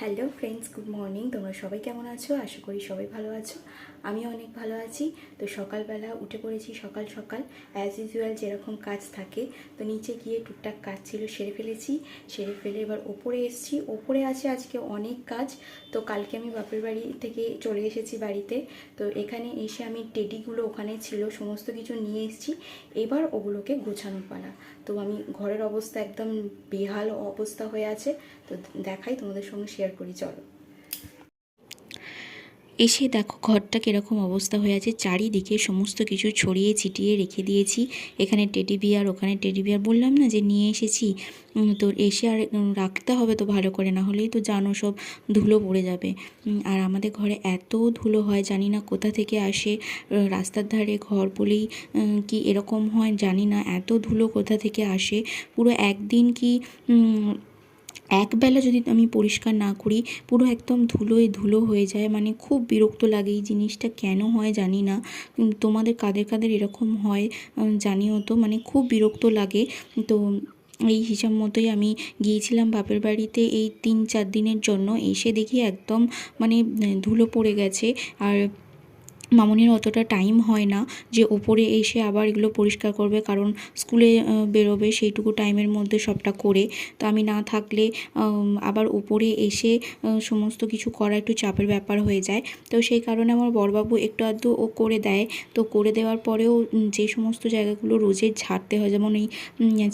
Hello friends, good morning. তোমরা সবাই কেমন আছো? আশা করি সবাই ভালো আছো। আমি অনেক ভালো আছি। তো সকালবেলা উঠে পড়েছি সকাল সকাল। অ্যাজ ইউজুয়াল যেরকম কাজ থাকে, তো নিচে গিয়ে টুকটাক কাজ ছিল, সেরে ফেলেছি। সেরে ফেলে এবার ওপরে এসেছি। ওপরে আছে আজকে অনেক কাজ। তো কালকে আমি বাপের বাড়ি থেকে চলে এসেছি বাড়িতে। তো এখানে এসে আমি টেডিগুলো ওখানে ছিল, সমস্ত কিছু নিয়ে এসেছি। এবার ওগুলোকে গোছানো পালা। তো আমি ঘরের অবস্থা একদম বেহাল অবস্থা হয়ে আছে। তো দেখাই তোমাদের সঙ্গে শেয়ার করি, চলো। এসে দেখো ঘরটা কীরকম অবস্থা হয়ে আছে। চারিদিকে সমস্ত কিছু ছড়িয়ে ছিটিয়ে রেখে দিয়েছি। এখানে টেডি বিয়ার, ওখানে টেডি বিয়ার। বললাম না যে নিয়ে এসেছি। তো এসে আর রাখতে হবে তো ভালো করে, না হলেই তো জানো সব ধুলো পড়ে যাবে। আর আমাদের ঘরে এত ধুলো হয়, জানি না কোথা থেকে আসে। রাস্তার ধারে ঘর বলেই কি এরকম হয়, জানি না। এত ধুলো কোথা থেকে আসে? পুরো একদিন কি একবেলা যদি আমি পরিষ্কার না করি, পুরো একদম ধুলোয় ধুলো হয়ে যায় মানে খুব বিরক্ত লাগে এই জিনিসটা কেন হয় জানি না। তোমাদের কাদের কাদের এরকম হয় জানিও তো মানে খুব বিরক্ত লাগে। তো এই হিসাব মতোই আমি গিয়েছিলাম বাপের বাড়িতে এই তিন চার দিনের জন্য, এসে দেখি একদম মানে ধুলো পড়ে গেছে। আর মামনির অতটা টাইম হয় না যে ওপরে এসে আবার এগুলো পরিষ্কার করবে, কারণ স্কুলে বেরোবে সেইটুকু টাইমের মধ্যে সবটা করে। তো আমি না থাকলে আবার ওপরে এসে সমস্ত কিছু করা একটু চাপের ব্যাপার হয়ে যায়। তো সেই কারণে আমার বড়বাবু একটু আধটু ও করে দেয়। তো করে দেওয়ার পরেও যে সমস্ত জায়গাগুলো রোজের ঝাড়তে হয়, যেমন এই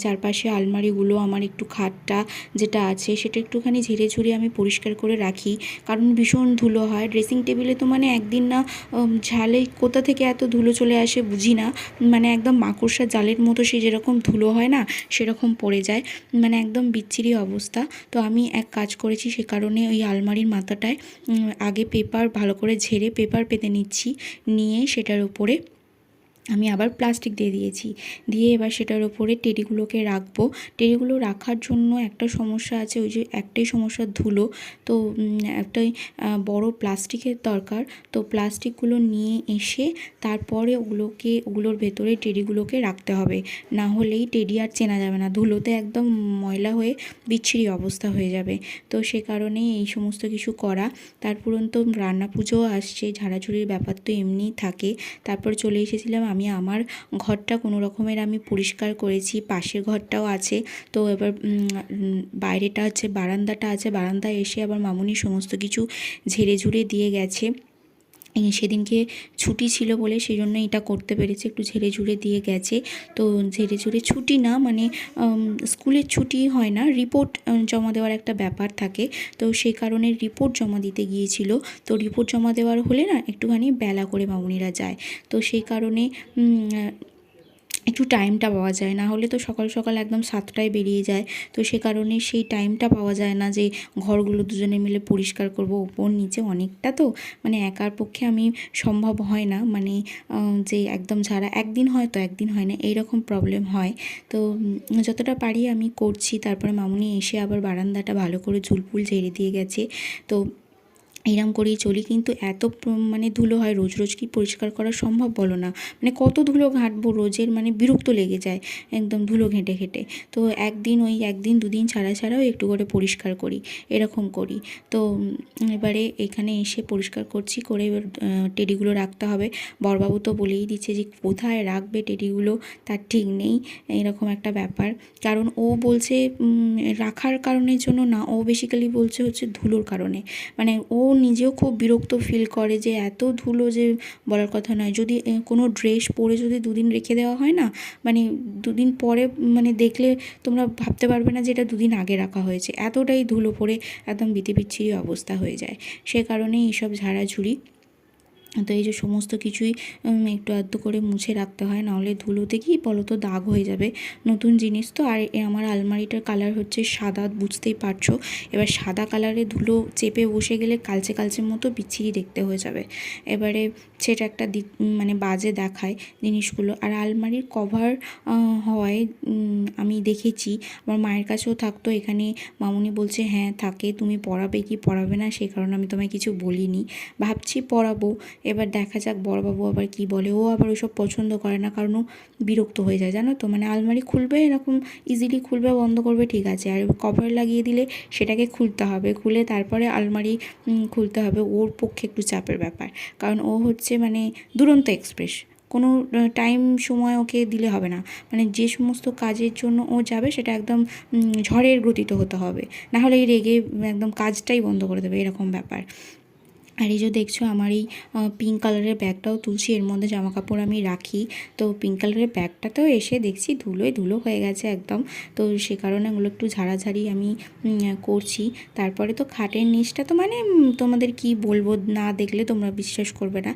চারপাশে আলমারিগুলো, আমার একটু খাটটা যেটা আছে, সেটা একটুখানি ঝেড়ে ঝুড়ে আমি পরিষ্কার করে রাখি। কারণ ভীষণ ধুলো হয়। ড্রেসিং টেবিলে তো মানে একদিন না ঝালে কোথা থেকে এত ধুলো চলে আসে বুঝি না। মানে একদম মাকড়সার জালের মতো সে যেরকম ধুলো হয় না, সেরকম পড়ে যায়। মানে একদম বিচ্ছিরি অবস্থা। তো আমি এক কাজ করেছি সে কারণে ওই আলমারির মাথাটায় আগে পেপার ভালো করে ঝেড়ে পেপার পেতে নিচ্ছি। নিয়ে সেটার উপরে আমি আবার প্লাস্টিক দিয়ে দিয়েছি। দিয়ে এবার সেটার ওপরে টেডিগুলোকে রাখব। টেডিগুলো রাখার জন্য একটা সমস্যা আছে, ওই যে একটাই সমস্যা ধুলো। তো একটাই বড় প্লাস্টিকের দরকার। তো প্লাস্টিকগুলো নিয়ে এসে তারপরে ওগুলোকে, ওগুলোর ভেতরে টেডিগুলোকে রাখতে হবে। না হলেই টেডি আর চেনা যাবে না। ধুলোতে একদম ময়লা হয়ে বিচ্ছিরি অবস্থা হয়ে যাবে। তো সে কারণেই এই সমস্ত কিছু করা। তারপর তো রান্না পুজোও আসছে, ঝাড়াঝুড়ির ব্যাপার তো এমনিই থাকে। তারপর চলে এসেছিলাম আমি আমার ঘরটা কোনো রকমের আমি পরিষ্কার করেছি, পাশের ঘরটাও আছে। তো এবার বাইরেটা আছে বারান্দাটা আছে। বারান্দায় এসে আবার মামুনি সমস্ত কিছু ঝেড়ে ঝুড়ে দিয়ে গেছে। সেদিনকে ছুটি ছিল বলে সেই জন্য এটা করতে পেরেছে, একটু ঝেড়ে ঝুড়ে দিয়ে গেছে। তো ঝেড়ে ঝুড়ে ছুটি না মানে স্কুলের ছুটি হয় না রিপোর্ট জমা দেওয়ার একটা ব্যাপার থাকে। তো সেই কারণে রিপোর্ট জমা দিতে গিয়েছিল। তো রিপোর্ট জমা দেওয়ার হলে না, একটুখানি বেলা করে মামুনিরা যায়। তো সেই কারণে একটু টাইমটা পাওয়া যায়। না হলে তো সকাল সকাল একদম সাতটায় বেরিয়ে যায়। তো সে কারণে সেই টাইমটা পাওয়া যায় না যে ঘরগুলো দুজনে মিলে পরিষ্কার করব। ওপর নিচে অনেকটা তো মানে একার পক্ষে আমি সম্ভব হয় না। মানে যে একদম ঝাড়া, একদিন হয় তো একদিন হয় না, এইরকম প্রবলেম হয়। তো যতটা পারি আমি করছি। তারপরে মামুনি এসে আবার বারান্দাটা ভালো করে ঝুলপুল ঝেড়ে দিয়ে গেছে। তো এরম করেই চলি। কিন্তু এত মানে ধুলো হয় রোজ রোজ কি পরিষ্কার করা সম্ভব বলো না। মানে কত ধুলো ঘাঁটবো রোজের মানে বিরক্ত লেগে যায় একদম ধুলো ঘেঁটে ঘেঁটে। তো একদিন ওই একদিন দুদিন ছাড়া ছাড়াও একটু করে পরিষ্কার করি, এরকম করি। তো এবারে এখানে এসে পরিষ্কার করছি, করে এবার টেডিগুলো রাখতে হবে। বড়বাবু তো বলেই দিচ্ছে যে কোথায় রাখবে টেডিগুলো, তার ঠিক নেই, এরকম একটা ব্যাপার। কারণ ও বলছে রাখার কারণের জন্য না, ও বেসিক্যালি বলছে হচ্ছে ধুলোর কারণে। মানে ও নিজেও খুব বিরক্ত ফিল করে যে এত ধুলো যে বলার কথা নয়। যদি কোনো ড্রেস পরে যদি দুদিন রেখে দেওয়া হয় না মানে দুদিন পরে মানে দেখলে তোমরা ভাবতে পারবে না যে এটা দুদিন আগে রাখা হয়েছে। এতটাই ধুলো পরে একদম বিতিবিচ্ছিরি অবস্থা হয়ে যায়। সে কারণে এইসব ঝাড়াঝুড়ি তো এই যে সমস্ত কিছুই একটু আধটু করে মুছে রাখতে হয়, নাহলে ধুলোতে কি বলো তো দাগ হয়ে যাবে। নতুন জিনিস তো, আর আমার আলমারিটার কালার হচ্ছে সাদা, বুঝতেই পারছ। এবার সাদা কালারে ধুলো চেপে বসে গেলে কালচে কালচের মতো বিচ্ছিরি দেখতে হয়ে যাবে। এবারে সেটা একটা দিক মানে বাজে দেখায় জিনিসগুলো। আর আলমারির কভার হয় আমি দেখেছি, আমার মায়ের কাছেও থাকতো, এখানে মামুনি বলছে হ্যাঁ থাকে, তুমি পড়াবে কি পড়াবে না সেই কারণে আমি তোমায় কিছু বলিনি। ভাবছি পড়াবো এবার দেখা যাক বড়বাবু আবার কি বলে। ও আবার ওসব পছন্দ করে না, কারণ ও বিরক্ত হয়ে যায়, জানো তো? মানে আলমারি খুলবে, এরকম ইজিলি খুলবে, বন্ধ করবে, ঠিক আছে। আর কভার লাগিয়ে দিলে সেটাকে খুলতে হবে, খুলে তারপরে আলমারি খুলতে হবে। ওর পক্ষে একটু চাপের ব্যাপার, কারণ ও হচ্ছে মানে দুরন্ত এক্সপ্রেস কোনো টাইম সময় ওকে দিলে হবে না। মানে যে সমস্ত কাজের জন্য ও যাবে, সেটা একদম ঝড়ের গতিতে হতে হবে। না হলে এই রেগে একদম কাজটাই বন্ধ করে দেবে, এরকম ব্যাপার। আর এই যে দেখছ আমার এই পিঙ্ক কালারের ব্যাগটাও তুলছি, এর মধ্যে জামা কাপড় আমি রাখি। তো পিঙ্ক কালারের ব্যাগটাতেও এসে দেখছি ধুলোয় ধুলো হয়ে গেছে একদম। তো সে কারণে ওগুলো একটু ঝাড়াঝাড়ি আমি করছি। তারপরে তো খাটের নিচটা তো মানে তোমাদের কি বলব, না দেখলে তোমরা বিশ্বাস করবে না।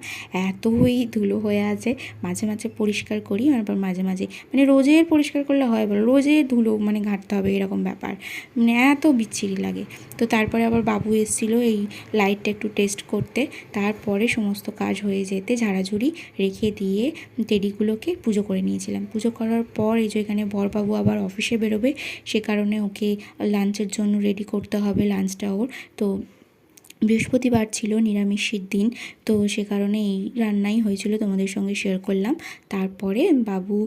এতই ধুলো হয়ে আছে, মাঝে মাঝে পরিষ্কার করি আর আবার মাঝে মাঝে মানে রোজের পরিষ্কার করলে হয় বলো, রোজে ধুলো মানে ঘাঁটতে হবে এরকম ব্যাপার। মানে এত বিচ্ছিরি লাগে। তো তারপরে আবার বাবু এসেছিল, এই লাইটটা একটু টেস্ট করতে তারপরে সমস্ত কাজ হয়ে যেতে ঝাড়াঝুড়ি রেখে দিয়ে টেডিগুলোকে পুজো করে নিয়েছিলাম। পুজো করার পর এই যে এখানে বরবাবু আবার অফিসে বেরোবে, সে কারণে ওকে লাঞ্চের জন্য রেডি করতে হবে লাঞ্চটা ওর। তো বৃহস্পতিবার ছিল নিরামিষের দিন, তো সে কারণে এই রান্নাই হয়েছিল তোমাদের সঙ্গে শেয়ার করলাম। তারপরে বাবু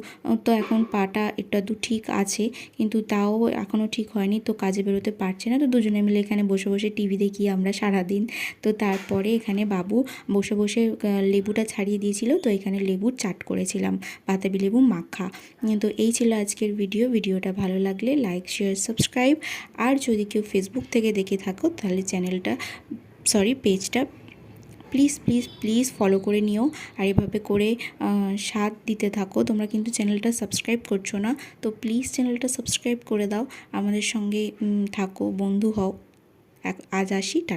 তো এখন পাটা একটু আধটু ঠিক আছে, কিন্তু তাও এখনও ঠিক হয়নি, তো কাজে বেরোতে পারছে না, তো দুজনে মিলে এখানে বসে বসে টিভি দেখি আমরা সারাদিন। তো তারপরে এখানে বাবু বসে বসে লেবুটা ছাড়িয়ে দিয়েছিল, তো এখানে লেবুর চাট করেছিলাম, বাতাবি লেবু মাখা। তো এই ছিল আজকের ভিডিও ভিডিওটা ভালো লাগলে লাইক শেয়ার সাবস্ক্রাইব আর যদি কেউ ফেসবুক থেকে দেখে থাকো, তাহলে চ্যানেলটা সরি, পেজটা প্লিজ প্লিজ প্লিজ ফলো করে নিও। আর এভাবে করে সাথ দিতে থাকো। তোমরা কিন্তু চ্যানেলটা সাবস্ক্রাইব করছ না, তো প্লিজ চ্যানেলটা সাবস্ক্রাইব করে দাও। আমাদের সঙ্গে থাকো, বন্ধু হও। আজ আসি, টাটা।